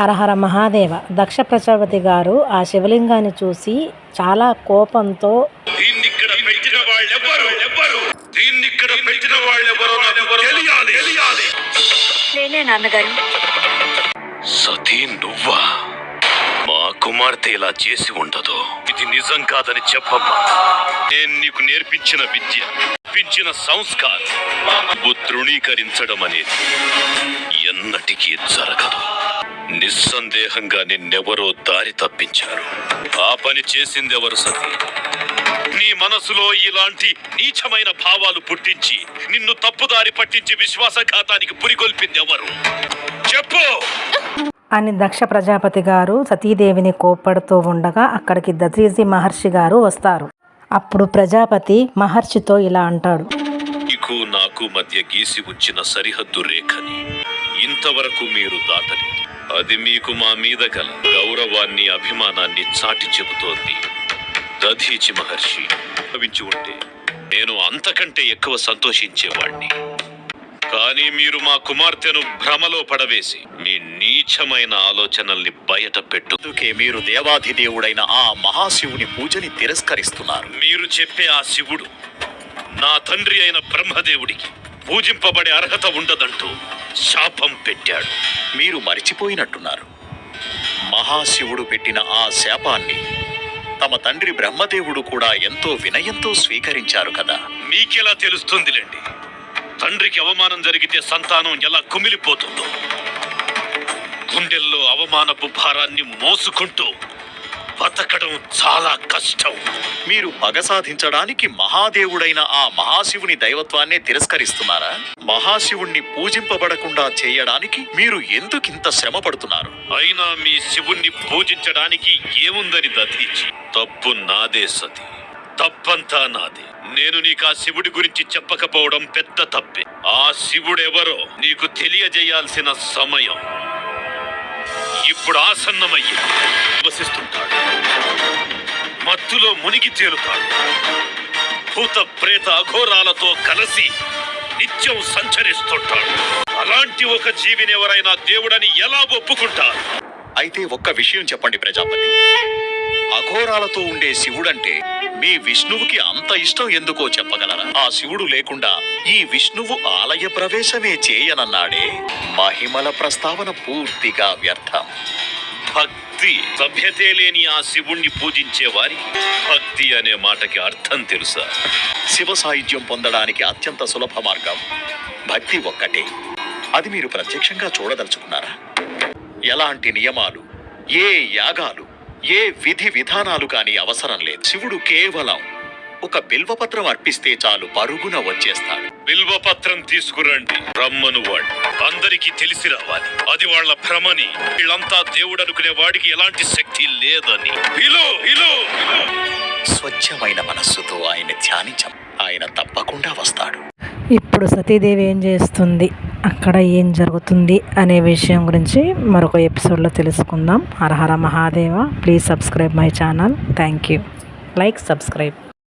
హరహర మహాదేవ. దక్ష ప్రజాపతి గారు ఆ శివలింగాన్ని చూసి చాలా కోపంతో దీన్ని ఇక్కడ పెట్టిన వాళ్ళెవ్వరు? ఎవ్వరు దీన్ని ఇక్కడ పెట్టిన వాళ్ళెవరో నాకు తెలియాలి. తెలియాలి నేనే నాన్నగారు సతీ నువ్వా? మా కుమార్తె ఇలా చేసి ఉండదు. ఇది నిజం కాదని చెప్పమ్మా. నేను నీకు నేర్పించిన విద్య. నేర్పించిన సంస్కారం తృణీకరించడం అనేది ఎన్నటికీ జరగదు. నిస్సందేహంగా నిన్నెవరో దారి తప్పించారు. ఆ పని చేసిందెవరు సతీ? నీ మనసులో ఇలాంటి నీచమైన భావాలు పుట్టించి నిన్ను తప్పుదారి పట్టించి విశ్వాసఘాతానికి పురికొల్పింది ఎవరు చెప్పు! అని దక్ష ప్రజాపతి గారు సతీదేవిని కోప్పడుతూ ఉండగా అక్కడికి దధీసి మహర్షి గారు వస్తారు. అప్పుడు ప్రజాపతి మహర్షితో ఇలా అంటాడు. నీకు నాకు మధ్య గీసి ఉంచిన సరిహద్దు రేఖని ఇంతవరకు మీరు దాటలేదు. అది మీకు మా మీద గల గౌరవాన్ని అభిమానాన్ని చాటి చెబుతోంది. దధీచి మహర్షి భావించి ఉంటే నేను అంతకంటే ఎక్కువ సంతోషించేవాణ్ణి. కానీ మీరు మా కుమార్తెను భ్రమలో పడవేసి మీ నీచమైన ఆలోచనల్ని బయట పెట్టు. అందుకే మీరు దేవాధిదేవుడైన ఆ మహాశివుని పూజని తిరస్కరిస్తున్నారు. మీరు చెప్పే ఆ శివుడు నా తండ్రి అయిన బ్రహ్మదేవుడికి పూజింపబడే అర్హత ఉండదంటూ శాపం పెట్టాడు. మీరు మరిచిపోయినట్టున్నారు. మహాశివుడు పెట్టిన ఆ శాపాన్ని తమ తండ్రి బ్రహ్మదేవుడు కూడా ఎంతో వినయంతో స్వీకరించారు కదా. మీకెలా తెలుస్తుందిలేండి? తండ్రికి అవమానం జరిగితే సంతానం ఎలా కుమిలిపోతుందో. గుండెల్లో అవమానపు భారాన్ని మోసుకుంటూ బతకడం చాలా కష్టం. మీరు పగ సాధించడానికి మహాదేవుడైన ఆ మహాశివుని దైవత్వాన్నే తిరస్కరిస్తున్నారా? మహాశివుణ్ణి పూజింపబడకుండా చేయడానికి మీరు ఎందుకింత శ్రమ పడుతున్నారు అయినా మీ శివుణ్ణి పూజించడానికి ఏముందని దధీచి? తప్పు నాదే సతి. తప్పంతా నాది నేను నీకు ఆ శివుడి గురించి చెప్పకపోవడం పెద్ద తప్పే. ఆ శివుడెవరో నీకు తెలియజేయాల్సిన సమయం ఇప్పుడు ఆసన్నమయ్యింది వసిస్తుంటాడు మత్తులో మునిగి తేలుతాడు. భూత ప్రేత అఘోరాలతో కలిసి నిత్యం సంచరిస్తుంటాడు. అలాంటి ఒక జీవిని ఎవరైనా దేవుడని ఎలా ఒప్పుకుంటారు? అయితే ఒక్క విషయం చెప్పండి ప్రజాపతి. అఘోరాలతో ఉండే శివుడంటే మీ విష్ణువుకి అంత ఇష్టం ఎందుకో చెప్పగలరా? ఆ శివుడు లేకుండా ఈ విష్ణువు ఆలయ ప్రవేశమే చేయనన్నాడే. మహిమల ప్రస్తావన పూర్తిగా వ్యర్థం. భక్తి సభ్యతే లేని ఆ శివుణ్ణి పూజించే వారి భక్తి అనే మాటకి అర్థం తెలుసా? శివ సాయుధ్యం పొందడానికి అత్యంత సులభ మార్గం భక్తి ఒక్కటే. అది మీరు ప్రత్యక్షంగా చూడదలుచుకున్నారా? ఎలాంటి నియమాలు ఏ యాగాలు ఏ విధి విధానాలు కాని అవసరం లేదు. శివుడు కేవలం ఒక బిల్వపత్రం అర్పిస్తే చాలు పరుగున వచ్చేస్తాడు. బిల్వపత్రం తీసుకురండి. రమ్మను వాడు. అందరికీ తెలిసి రావాలి. అది వాళ్ళ భ్రమని. వీళ్ళంతా దేవుడు అనుకునే వాడికి ఎలాంటి శక్తి లేదని. స్వచ్ఛమైన మనస్సుతో ఆయన ధ్యానించం ఆయన తప్పకుండా వస్తాడు. ఇప్పుడు సతీదేవి ఏం చేస్తుంది? అక్కడ ఏం జరుగుతుంది అనే విషయం గురించి మరొక ఎపిసోడ్లో తెలుసుకుందాం. Har Har Mahadev. Please subscribe my channel thank you like subscribe